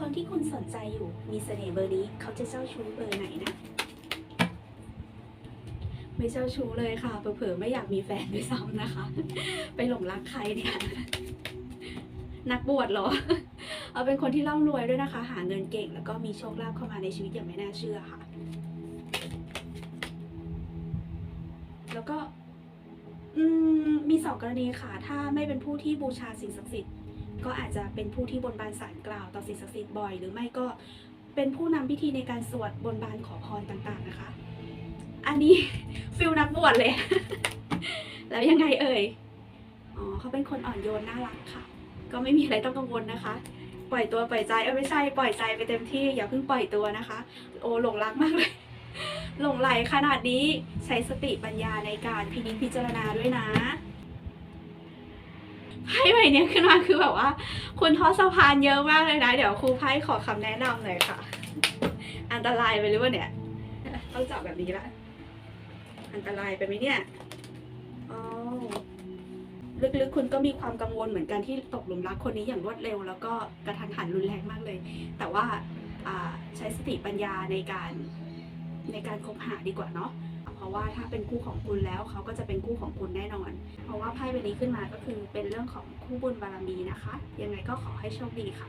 คนที่คุณสนใจอยู่มีเสน่ห์เบอร์นี้เขาจะเจ้าชู้เบอร์ไหนนะ ไม่เจ้าชู้เลยค่ะเผลอๆไม่อยากมีแฟนด้วยซ้ำนะคะ ไปหลงรักใครเนี่ยนักบวชเหรอ เอาเป็นคนที่ร่ำรวยด้วยนะคะ หาเงินเก่งแล้วก็มีโชคลาภเข้ามาในชีวิตอย่างไม่น่าเชื่อค่ะ แล้วก็อืมมีสองกรณีค่ะ ถ้าไม่เป็นผู้ที่บูชาสิ่งศักดิ์สิทธิ์ ก็อาจจะเป็นผู้ที่บนบานสารกล่าวต่อสิ่งศักดิ์สิทธิ์บ่อย หรือไม่ก็เป็นผู้นำพิธีในการสวดบนบานขอพรต่างๆนะคะ อันนี้ฟิลนักบวชเลย แล้วยังไงเอ่ย อ๋อเขาเป็นคนอ่อนโยนน่ารักค่ะ ก็ไม่มีอะไรต้องกังวลนะคะ ปล่อยตัวปล่อยใจเออไม่ใช่ปล่อยใจไปเต็มที่อย่าเพิ่งปล่อยตัวนะคะ โอ้หลงรักมากเลยหลงไหลขนาดนี้ใช้สติปัญญาในการพินิจพิจารณาด้วยนะ ไพ่ใบนี้ขึ้นมาคือแบบว่า คุณทอสะพานเยอะมากเลยนะ เดี๋ยวครูไพ่ขอคำแนะนำหน่อยค่ะ อันตรายไปหรือเปล่าเนี่ย ต้องจับแบบนี้ละ อันตรายไปไหมเนี่ยอ๋อลึกๆคุณก็มีความกังวลเหมือนกันที่ตกหลุมรักคนนี้อย่างรวดเร็ว แล้วก็กระทันหันรุนแรงมากเลย แต่ว่าอ่าใช้สติปัญญาในการในการคบหาดีกว่าเนาะ เพราะว่าถ้าเป็นคู่ของคุณแล้วเขาก็จะเป็นคู่ของคุณแน่นอน เพราะว่าไพ่ใบนี้ขึ้นมาก็คือเป็นเรื่องของคู่บุญบารมีนะคะ ยังไงก็ขอให้โชคดีค่ะ